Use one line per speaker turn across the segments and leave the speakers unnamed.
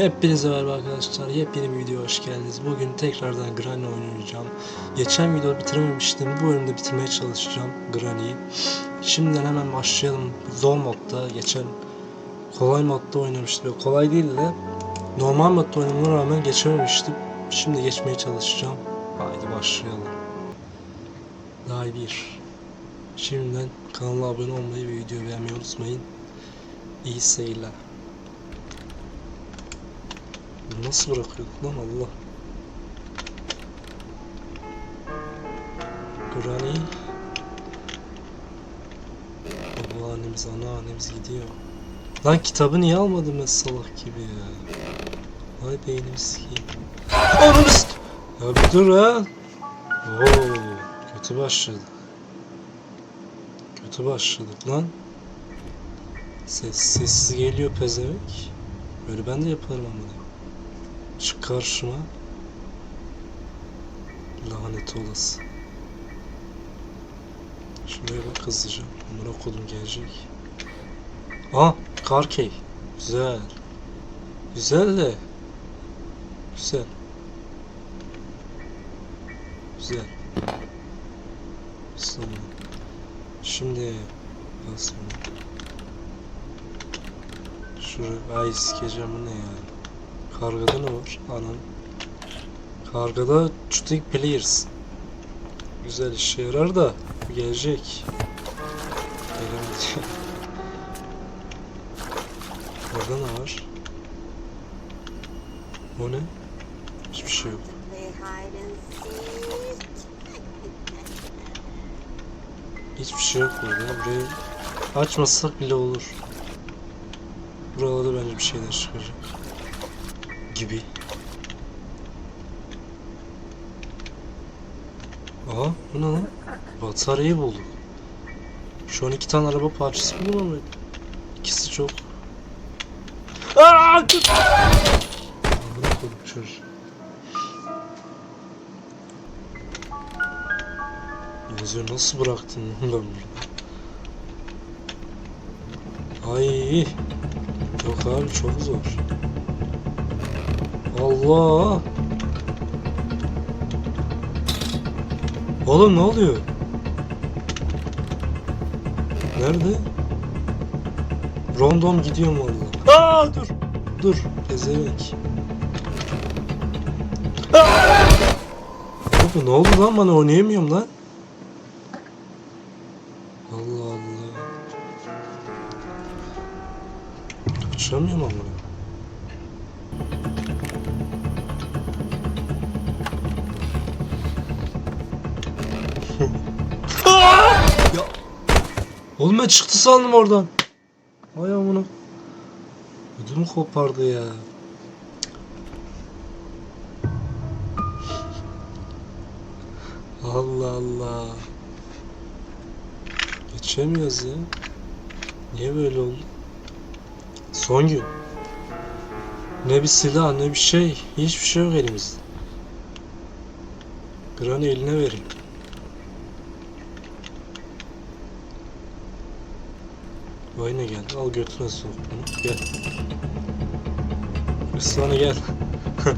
Hepinize merhaba arkadaşlar. Yepyeni bir video hoş geldiniz. Bugün tekrardan Granny oynayacağım. Geçen videoda bitirememiştim. Bu bölümde bitirmeye çalışacağım Granny'yi. Şimdiden hemen başlayalım. Zor modda geçen kolay modda oynamıştım. Kolay değil de normal modda oynamama rağmen geçememiştim. Şimdi geçmeye çalışacağım. Haydi başlayalım. Daha bir. Şimdiden kanala abone olmayı ve videoyu beğenmeyi unutmayın. İyi seyirler. Nasıl bırakıyorduk lan Allah? Granny Baba annemiz, ana annemiz gidiyor. Lan kitabı niye almadım ben salak gibi ya? Vay beynimiz ki. Anamız! Ya bir dur ha. Oo, kötü başladı. Kötü başladık lan. Ses, sessiz geliyor pezevenk. Böyle ben de yaparım ama. Çık karşıma. Lanet olası. Şuraya bak hızlıca. Amına kodum gelecek. Aa, Karkey. Güzel. Güzel de. Güzel. Güzel. Sonra. Şimdi nasıl? Şuraya ay sikeceğim ne ya? Kargada ne var? Anam. Kargada Chuting Players. Güzel işe yarar da gelecek. Gelemedi. Orada ne var? O ne? Hiçbir şey yok. Hiçbir şey yok burada. Burayı açmasak bile olur. Buralarda bence bir şeyler çıkacak. Gibi. Aha bu ne lan? Bataryayı bulduk. Şu an iki tane araba parçası bulamadık. İkisi çok. Koydum çocuğu. Yazıyor nasıl bıraktın ben bunu? Ay. Yok abi çok zor. Allah. Oğlum ne oluyor? Nerede? Rondom gidiyor mu orada? Aa dur. Dur. Pezevenk. Aa! Oğlum ne oldu lan bana oynayamıyorum lan. Oğlum ben çıktı sandım oradan. Vay amına. Ödümü kopardı ya. Allah Allah. Geçemiyoruz ya. Niye böyle oldu? Son gün. Ne bir silah ne bir şey. Hiçbir şey yok elimizde. Granny eline vereyim. Ne geldi. Al götüne sok bunu. Gel. Sana gel.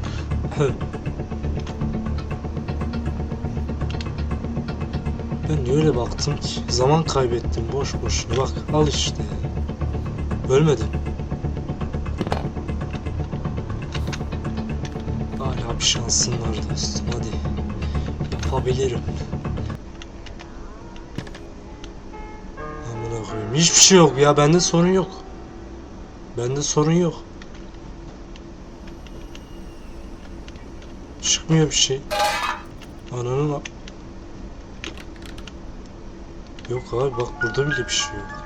Ben niye öyle baktım ki? Zaman kaybettim boş boşuna. Bak al işte. Ölmedim. Hala bir şansın var dostum hadi. Yapabilirim. Koyayım. Hiçbir şey yok ya. Bende sorun yok. Bende sorun yok. Çıkmıyor bir şey. Ananın Yok abi bak burada bile bir şey yok.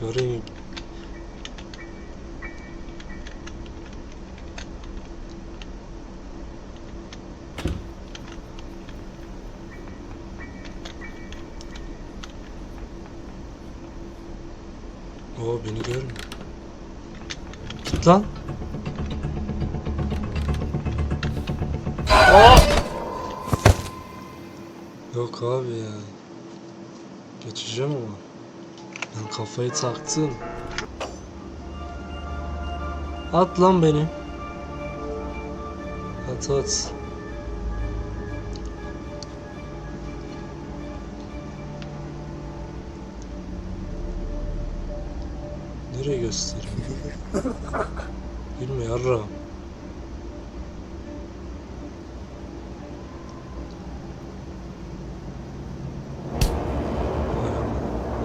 Göreyim. Oo beni görmüyor. Git lan. Aa! Yok abi ya. Geçeceğim ama. Ben kafayı taktım. At lan beni. At at. Nereye gösteriyor? Gülme yarra.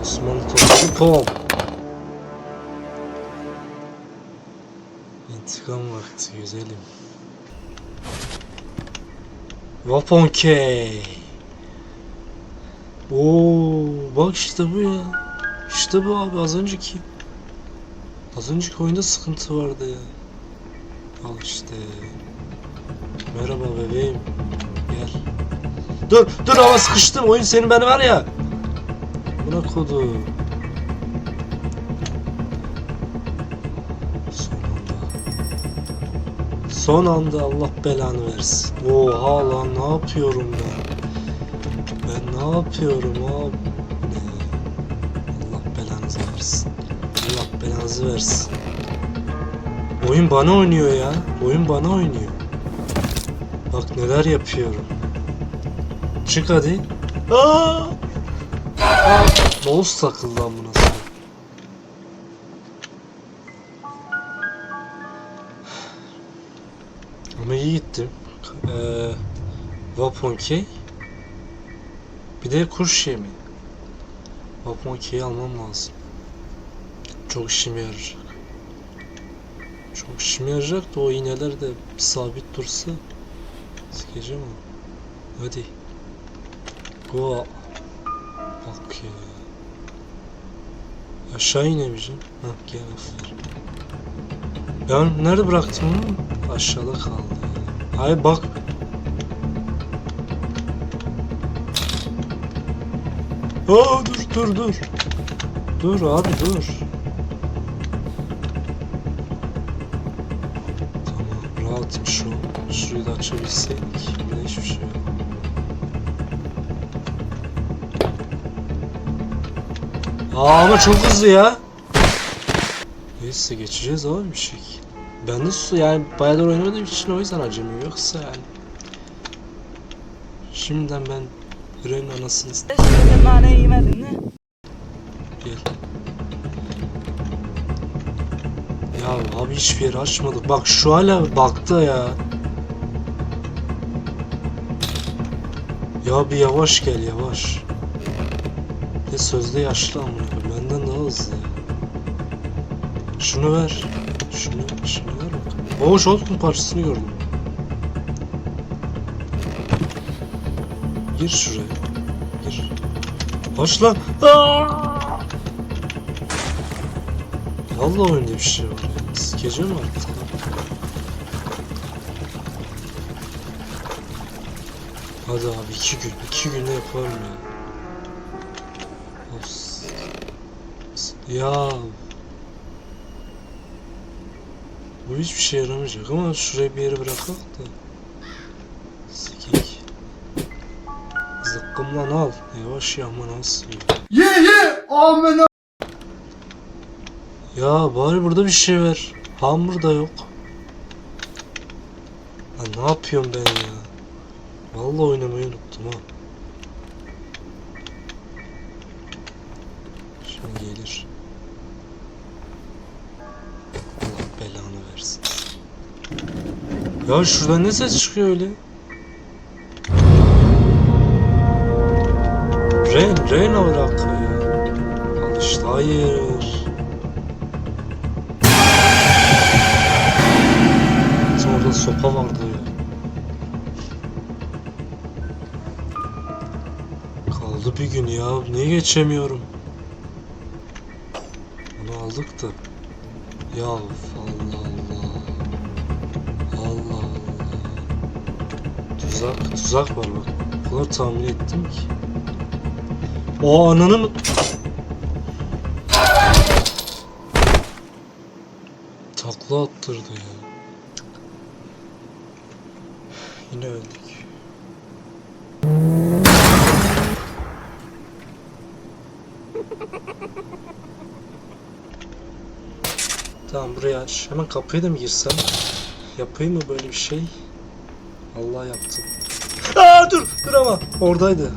Osmanlı topçu pop. İntikam vakti güzelim. Vapon K. Oo, bak işte bu ya. İşte bu abi az önceki. Az önceki oyunda sıkıntı vardı ya. Al işte. Merhaba bebeğim. Gel. Dur, dur ama sıkıştım. Oyun senin beni var ya. Buna kodu. Son anda. Son anda Allah belanı versin. Oha lan ne yapıyorum ben? Ben ne yapıyorum abi? Allah belanızı versin. Belanızı versin. Oyun bana oynuyor ya. Oyun bana oynuyor. Bak neler yapıyorum. Çık hadi. Aa! Aa! Mouse takıldı amına. Ama iyi gittim. Ee, Vapon Key. Bir de kuş yemi. Vapon Key'i almam lazım. Çok işime yarayacak. Çok işime yarayacak da o iğneler de sabit dursa sikeceğim onu. Hadi. Go. Bak ya. Aşağı inemeyeceğim. Hah gel aferin. Ben nerede bıraktım onu? Aşağıda kaldı. Hayır bak. Aa dur dur dur. Dur abi dur. Rahatım şu. Şurayı da açabilseydik. Bir de hiçbir şey yok. Aa ama çok hızlı ya. Neyse geçeceğiz abi bir şey. Ben de su yani bayağıdır oynamadığım için o yüzden acımıyor yoksa yani. Şimdiden ben Ren anasını gel. Ya abi hiçbir yeri açmadık. Bak şu hala baktı ya. Ya bir yavaş gel yavaş. De sözde yaşlı amına. Benden daha hızlı ya. Şunu ver. Şunu, şunu ver bak. Oo Shotgun parçasını gördüm. Gir şuraya. Gir. Aç lan. Aa! Oyunda bir şey var ya. Sikeceğim artık. Hadi abi iki gün. iki günde yaparım ya. Of. Ya. Bu hiçbir şey yaramayacak ama şuraya bir yere bırakalım da. Sikik. Zıkkımlan al. Yavaş yağma nasıl
Ye ye amına
Ya bari burada bir şey ver. Hamur da yok. Lan ne yapıyorum ben ya? Vallahi oynamayı unuttum ha. Şimdi gelir. Allah belanı versin. Ya şuradan ne ses çıkıyor öyle? Ren, Ren olarak ya. Al işte hayır. Sopa vardı ya. Kaldı bir gün ya. Niye geçemiyorum? Onu aldık da. Ya Allah Allah. Allah Allah. Tuzak, tuzak var bak. O kadar tahmin ettim ki. O ananın... Takla attırdı ya. Yine öldük. Tamam burayı aç. Hemen kapıya da mı girsem? Yapayım mı böyle bir şey? Allah yaptım. Aa dur dur ama oradaydı.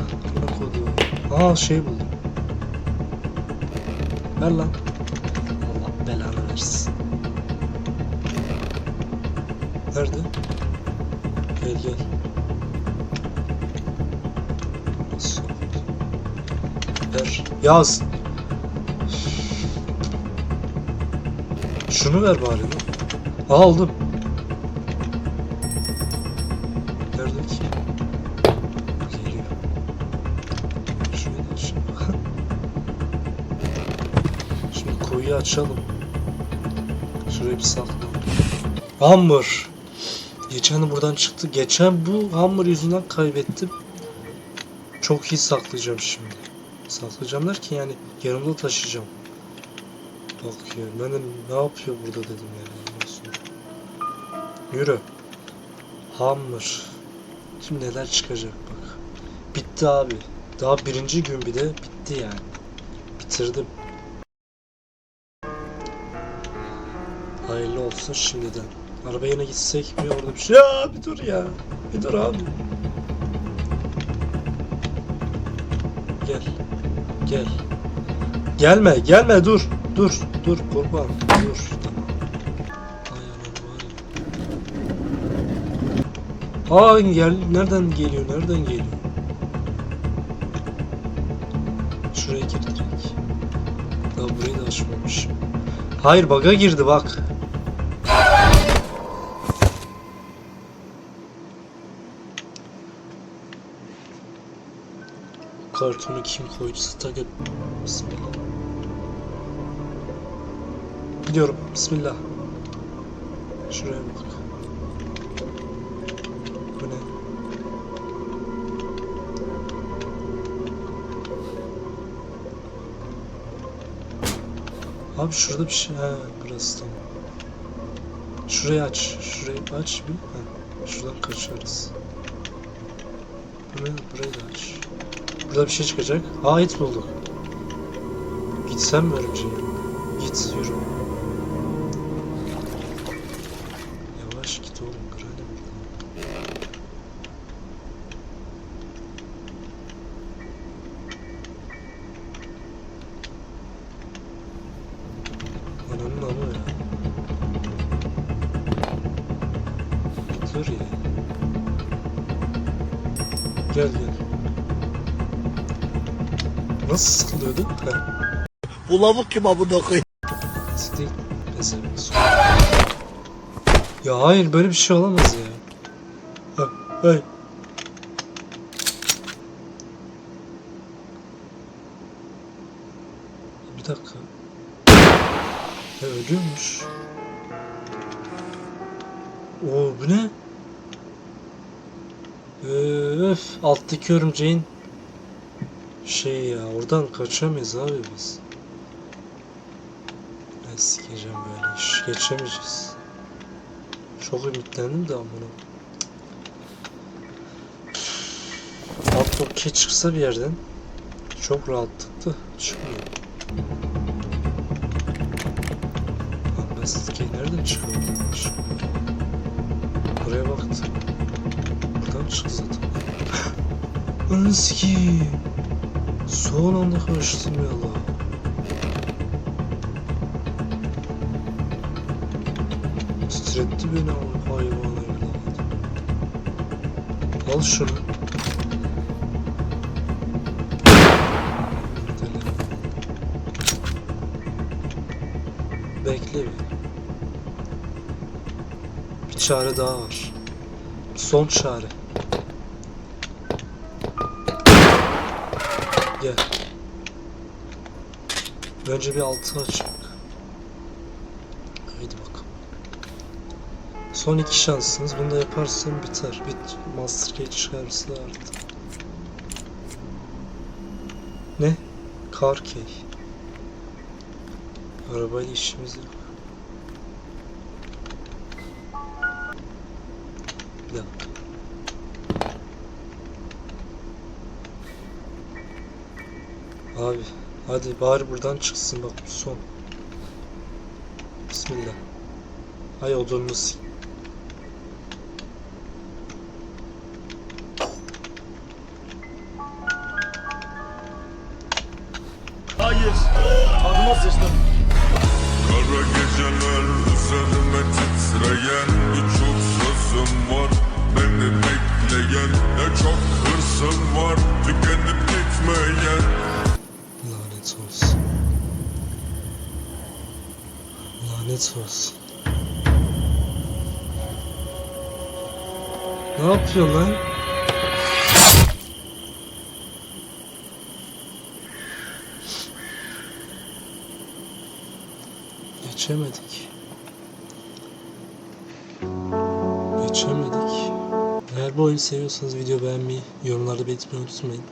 Koydu. Aa şey buldum. Ver lan. Allah belanı versin. Nerede? Gel gel. Ver. Yaz. Şunu ver bari. lan. Aldım. Nerede. Şimdi kuyuyu açalım. Şurayı bir sakla. Hammer. Geçen buradan çıktı. Geçen bu hammer yüzünden kaybettim. Çok iyi saklayacağım şimdi. Saklayacağım derken yani yanımda taşıyacağım. Bakıyor. Ben de ne yapıyor burada dedim yani. Yürü. Hammer. Şimdi neler çıkacak bak. Bitti abi. Daha birinci gün bir de bitti yani. Bitirdim. Hayırlı olsun şimdiden. Arabaya yine gitsek mi orada bir şey. Ya bir dur ya. Bir dur abi. Gel. Gel. Gelme, gelme dur. Dur, dur kurban. Dur. Aa gel nereden geliyor? Nereden geliyor? Şuraya gir direkt. Daha burayı da açmamışım. Hayır baga girdi bak. Kartonu kim koyduysa takip. Bismillah. Gidiyorum. Bismillah. Şuraya bak. Bu ne? Abi şurada bir şey. Ha, burası tamam. Şurayı aç. Şurayı aç bir. Ha, şuradan kaçarız. Burayı, burayı da aç. Burada bir şey çıkacak. Aa it bulduk. Gitsem mi örümceğe? Git yürü. Nasıl sıkılıyordu? Ha.
Bu lavuk kim amına koyayım?
Ya hayır böyle bir şey olamaz ya. Ha. Bir dakika. Ya ölüyormuş. Oo bu ne? Öf alttaki örümceğin şey ya oradan kaçamayız abi biz. Ben sikeceğim böyle iş. Geçemeyeceğiz. Çok ümitlendim de amına. Okey çıksa bir yerden çok rahatlıkla çıkmıyor. Lan ben sikey nereden çıkıyor? Buraya baktım. Buradan çıktı zaten. Anı sikeyim. Son anda karıştım ya Allah. Titretti beni o hayvan evladı. Al şunu. Bekle bir. Bir çare daha var. Son çare. Önce bir altı açık. Haydi bakalım. Son iki şansınız. Bunu da yaparsan biter. Bit Master Key çıkarsa artık. Ne? Car Key. Arabayla işimiz yok. Bir. Abi hadi bari buradan çıksın bak bu son. Bismillah. Hay odununu s- yapıyorsun lan? Geçemedik. Geçemedik. Eğer bu oyunu seviyorsanız video beğenmeyi, yorumlarda belirtmeyi unutmayın.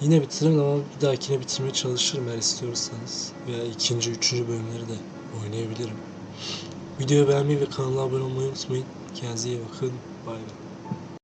Yine bitiririm ama bir dahakine bitirmeye çalışırım eğer istiyorsanız. Veya ikinci, üçüncü bölümleri de oynayabilirim. Videoyu beğenmeyi ve kanala abone olmayı unutmayın. Kendinize iyi bakın. Bay bay.